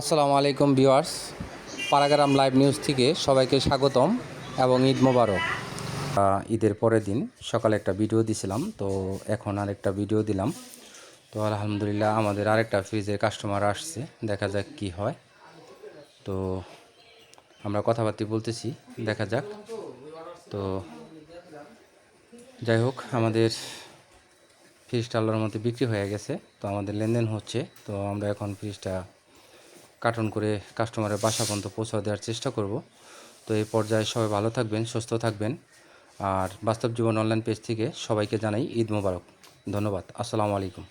আসসালামু আলাইকুম viewers. পারাগ্রাম live news থেকে সবাইকে স্বাগতম এবং ঈদ মোবারক। ঈদের পরের দিন সকালে একটা ভিডিও দিছিলাম, তো এখন আরেকটা ভিডিও দিলাম। তো আলহামদুলিল্লাহ আমাদের আরেকটা ফ্রিজের কাস্টমার আসছে, দেখা যাক কি হয়। তো আমরা কথাবার্তা বলতেছি, দেখা যাক। তো যাই হোক, আমাদের ফ্রিজটা আল্লাহর মধ্যে বিক্রি হয়ে গেছে, তো আমাদের লেনদেন হচ্ছে, তো আমরা এখন ফ্রিজটা কার্টন করে কাস্টমারের বাসা পর্যন্ত পৌঁছা দেওয়ার চেষ্টা করব। তো এই পর্যায়ে সবাই ভালো থাকবেন, সুস্থ থাকবেন। আর বাস্তব জীবন অনলাইন পেজ থেকে সবাইকে জানাই ঈদ মোবারক। ধন্যবাদ। আসসালামু আলাইকুম।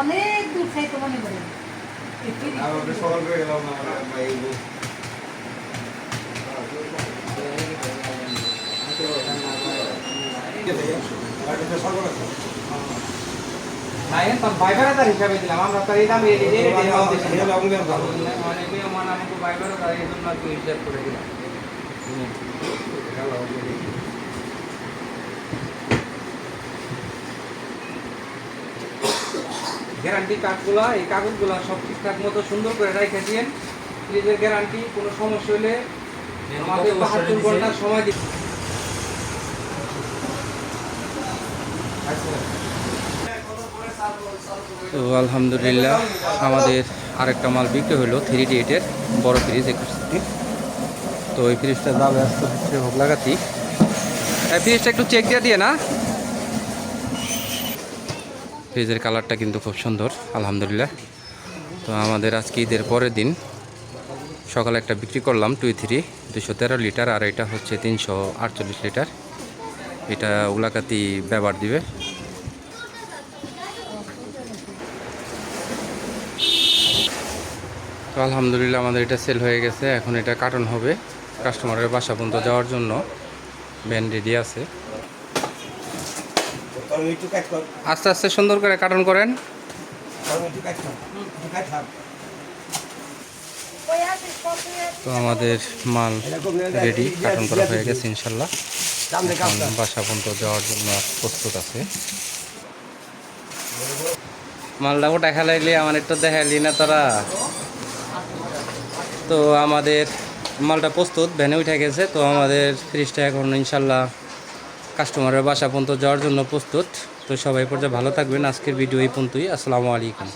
অনেক দূর খাইতে মনে করে। বাইবারে তার হিসাবে দিলাম আমরা তো এই দাম এই এই রেটে দাম দিলাম মানে মেহমান আমাকে বাইবারে তার এই জন্য একটু হিসাব করে দিলাম গ্যারান্টি কার্ডগুলা এই কাগজগুলা সব ঠিকঠাক মতো সুন্দর করে রেখে দিয়েন। ফ্রিজের গ্যারান্টি কোনো সমস্যা হলে আমাদের বাহাত্তর ঘণ্টার সময় দিন। তো আলহামদুলিল্লাহ আমাদের আরেকটা মাল বিক্রি হলো থ্রি ডি এইটের বড় ফ্রিজ একুশ তো এই ফ্রিজটা দাম আসতে হচ্ছে হোগলাগাতি এই ফ্রিজটা একটু চেক দিয়ে দিয়ে না। ফ্রিজের কালারটা কিন্তু খুব সুন্দর, আলহামদুলিল্লাহ। তো আমাদের আজকে ঈদের পরের দিন সকালে একটা বিক্রি করলাম টুই থ্রি, দুশো তেরো লিটার, আর এটা হচ্ছে তিনশো আটচল্লিশ লিটার। এটা উলাকাতি ব্যবহার দিবে। তো আলহামদুলিল্লাহ আমাদের এটা সেল হয়ে গেছে, এখন এটা কার্টন হবে। কাস্টমারের বাসা পর্যন্ত যাওয়ার জন্য ভ্যান রেডি আছে। আস্তে আস্তে সুন্দর করে কার্টন করেন। তো আমাদের মাল রেডি কার্টন করা হয়ে গেছে ইনশাল্লাহ। বাসা পর্যন্ত যাওয়ার জন্য প্রস্তুত আছে। মালটা ওটা খেলাইলে আমার একটু দেখাইলি না তারা? তো আমাদের মালটা প্রস্তুত ভ্যানে উঠে গেছে তো আমাদের ফ্রিজটা এখন ইনশাল্লাহ কাস্টমারের বাসা পর্যন্ত যাওয়ার জন্য প্রস্তুত। তো সবাই পর্যায়ে ভালো থাকবেন। আজকের ভিডিও এই পর্যন্তই। আসসালামু আলাইকুম।